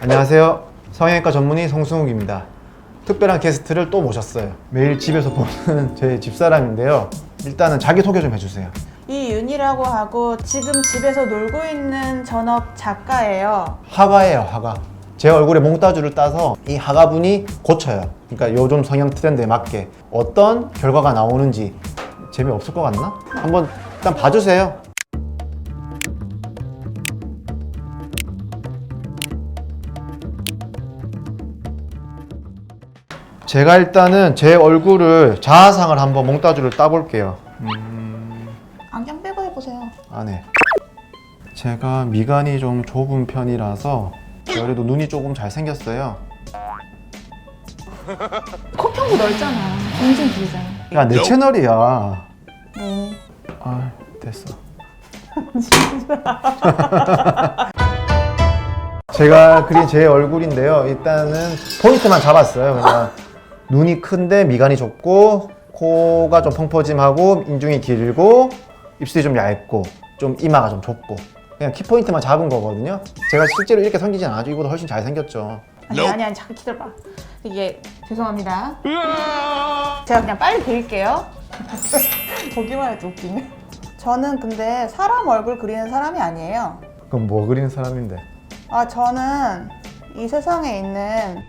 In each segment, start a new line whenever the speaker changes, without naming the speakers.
안녕하세요. 성형외과 전문의 성승욱입니다. 특별한 게스트를 또 모셨어요. 매일 집에서 보는 제 집사람인데요. 일단은 자기 소개 좀 해주세요.
이윤이라고 하고 지금 집에서 놀고 있는 전업 작가예요.
화가예요, 화가. 제 얼굴에 몽따주를 따서 이 화가분이 고쳐요. 그러니까 요즘 성형 트렌드에 맞게 어떤 결과가 나오는지 재미없을 것 같나? 한번 일단 봐주세요. 제가 일단은 제 얼굴을 자아상을 한번 몽따주를 따볼게요.
안경 빼고 해보세요.
안에 제가 미간이 좀 좁은 편이라서 그래도 눈이 조금 잘생겼어요.
코평도 넓잖아. 엄청 길잖아.
야 내 채널이야.
네.
아 됐어. 제가 그린 제 얼굴인데요. 일단은 포인트만 잡았어요. 그냥 눈이 큰데 미간이 좁고 코가 좀 펑퍼짐하고 인중이 길고 입술이 좀 얇고 좀 이마가 좀 좁고 그냥 키 포인트만 잡은 거거든요. 제가 실제로 이렇게 생기진 않아죠. 이보다 훨씬 잘 생겼죠.
아니 아니 아니 잠깐 기다려봐. 이게 죄송합니다. 제가 그냥 빨리 드릴게요. 보기만 해도 웃기네. 저는 근데 사람 얼굴 그리는 사람이 아니에요.
그럼 뭐 그리는 사람인데?
아 저는 이 세상에 있는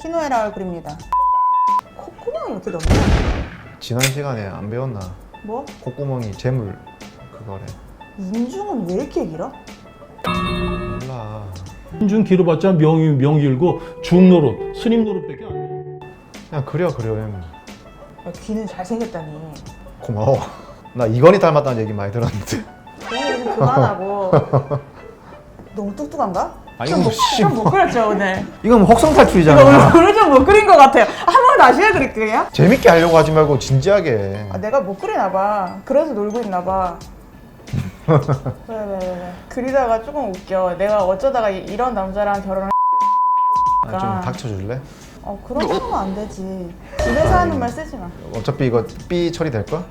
희노애라 얼굴입니다. 콧구멍이 이렇게 넓냐?
지난 시간에 안 배웠나?
뭐?
콧구멍이 재물 그거래.
인중은 왜 이렇게 길어?
몰라.
인중 길어봤자 명이 명 길고 중 노릇 스님 노릇밖에 안 돼.
그냥 그려 그려 형.
아, 귀는 잘생겼다니.
고마워. 나 이건희 닮았다는 얘기 많이 들었는데.
그런 얘기 좀 그만하고. 너무 뚝뚝한가?
아니,
좀
뭐,
못,
씨,
좀못 그렸죠 오늘.
이건 뭐 혹성 탈출이잖아.
오늘 좀못 그린 것 같아요. 한 번 다시 해드릴게요.
재밌게 하려고 하지 말고 진지하게.
아, 내가 못 그리나 봐. 그래서 놀고 있나 봐. 왜, 왜, 왜, 왜. 그리다가 조금 웃겨. 내가 어쩌다가 이- 이런 남자랑 결혼을
아, 좀 닥쳐줄래?
어, 그런 거 하면 안 되지. 집에서 하는 말 쓰지 마.
어차피 이거 삐 처리 될 걸?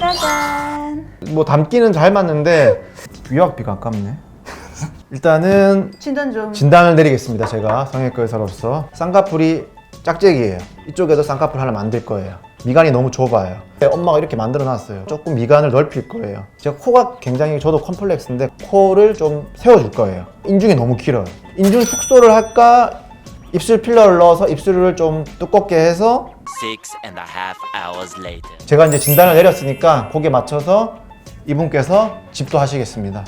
짜잔.
뭐 담기는 잘 맞는데 유학비가 아깝네. 일단은
진단 좀.
진단을 내리겠습니다. 제가 성형외과 의사로서 쌍꺼풀이 짝짝이에요. 이쪽에도 쌍꺼풀 하나 만들 거예요. 미간이 너무 좁아요. 엄마가 이렇게 만들어 놨어요. 조금 미간을 넓힐 거예요. 제가 코가 굉장히 저도 컴플렉스인데 코를 좀 세워줄 거예요. 인중이 너무 길어요. 인중 축소를 할까? 입술 필러를 넣어서 입술을 좀 두껍게 해서
Six and a half hours later.
제가 이제 진단을 내렸으니까 거기에 맞춰서 이분께서 집도 하시겠습니다.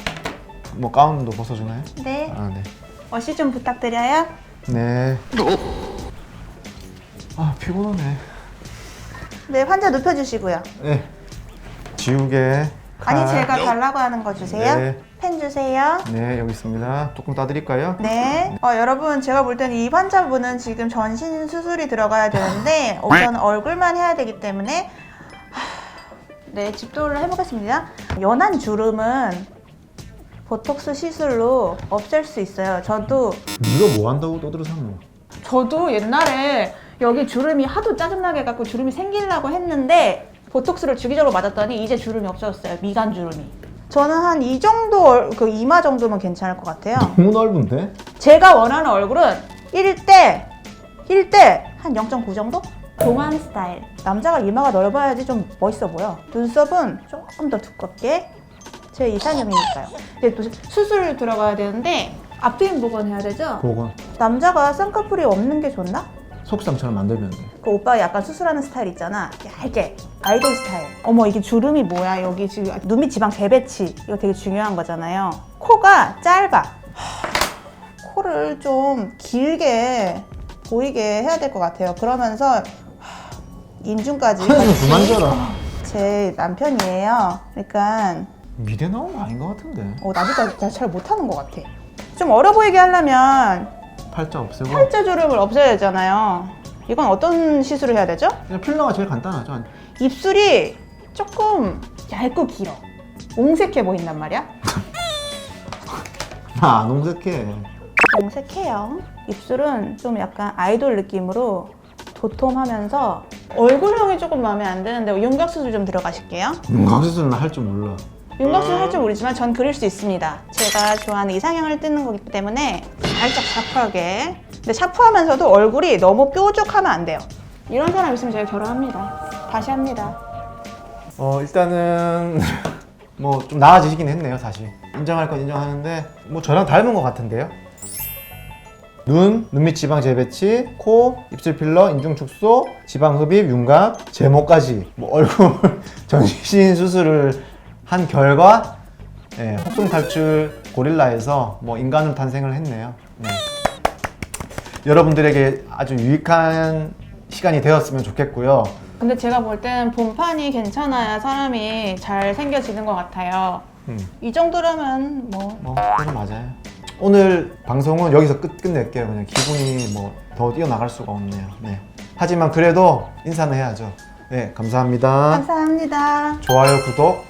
뭐 가운도 벗어주나요?
네.
아 네.
어시 좀 부탁드려요.
네. 아 피곤하네.
네, 환자 눕혀주시고요.
네. 지우개.
아니,
칼.
제가 달라고 하는 거 주세요.
네.
펜 주세요.
네 여기 있습니다. 뚜껑 따드릴까요?
네. 어, 여러분, 제가 볼 때는 이 환자분은 지금 전신 수술이 들어가야 되는데, 우선 얼굴만 해야 되기 때문에, 하, 네, 집도를 해보겠습니다. 연한 주름은 보톡스 시술로 없앨 수 있어요. 저도,
네가 뭐 한다고 떠들어서는
저도 옛날에 여기 주름이 하도 짜증나게 해갖고 주름이 생기려고 했는데, 보톡스를 주기적으로 맞았더니 이제 주름이 없어졌어요. 미간 주름이. 저는 한 이 정도, 얼- 그 이마 정도면 괜찮을 것 같아요.
너무 넓은데?
제가 원하는 얼굴은 1대 1대 한 0.9 정도? 동안 스타일. 남자가 이마가 넓어야지 좀 멋있어 보여. 눈썹은 조금 더 두껍게. 제 이상형이니까요. 이제 또 수술 들어가야 되는데 앞트임 복원해야 되죠?
그건
남자가 쌍꺼풀이 없는 게 좋나?
속상처럼 만들면 돼.
그 오빠가 약간 수술하는 스타일 있잖아. 얇게. 아이돌 스타일. 어머, 이게 주름이 뭐야. 여기 지금 눈밑 지방 재배치. 이거 되게 중요한 거잖아요. 코가 짧아. 하, 코를 좀 길게 보이게 해야 될 것 같아요. 그러면서 하, 인중까지.
좀 그만 져라.
제 남편이에요. 그러니까
미대 나온 거 아닌 것 같은데.
어, 나도 잘 못하는 것 같아. 좀 어려 보이게 하려면
팔자 없애고.
팔자 주름을 없애야 되잖아요. 이건 어떤 시술을 해야 되죠?
그냥 필러가 제일 간단하죠.
입술이 조금 얇고 길어. 옹색해 보인단 말이야.
나 안 옹색해.
옹색해요. 입술은 좀 약간 아이돌 느낌으로 도톰하면서 얼굴형이 조금 마음에 안 드는데 윤곽 수술 좀 들어가실게요.
윤곽수술은 할 줄 몰라.
윤곽 씨는 할 줄 모르지만 전 그릴 수 있습니다. 제가 좋아하는 이상형을 뜨는 거기 때문에 살짝 샤프하게. 근데 샤프하면서도 얼굴이 너무 뾰족하면 안 돼요. 이런 사람 있으면 제가 결혼합니다. 다시 합니다.
어 일단은 뭐 좀 나아지시긴 했네요 사실 인정할 건 인정하는데 뭐 저랑 닮은 것 같은데요 눈, 눈밑 지방 재배치, 코, 입술 필러, 인중 축소, 지방 흡입, 윤곽, 제모까지 뭐 얼굴 전신 수술을 한 결과 예, 혹성 탈출 고릴라에서 뭐 인간으로 탄생을 했네요. 네. 여러분들에게 아주 유익한 시간이 되었으면 좋겠고요.
근데 제가 볼 땐 본판이 괜찮아야 사람이 잘 생겨지는 것 같아요.
음.
이 정도라면 뭐
뭐 그건 맞아요. 오늘 방송은 여기서 끝 끝낼게요. 그냥 기분이 뭐 더 뛰어나갈 수가 없네요. 네. 하지만 그래도 인사는 해야죠. 네, 감사합니다.
감사합니다.
좋아요, 구독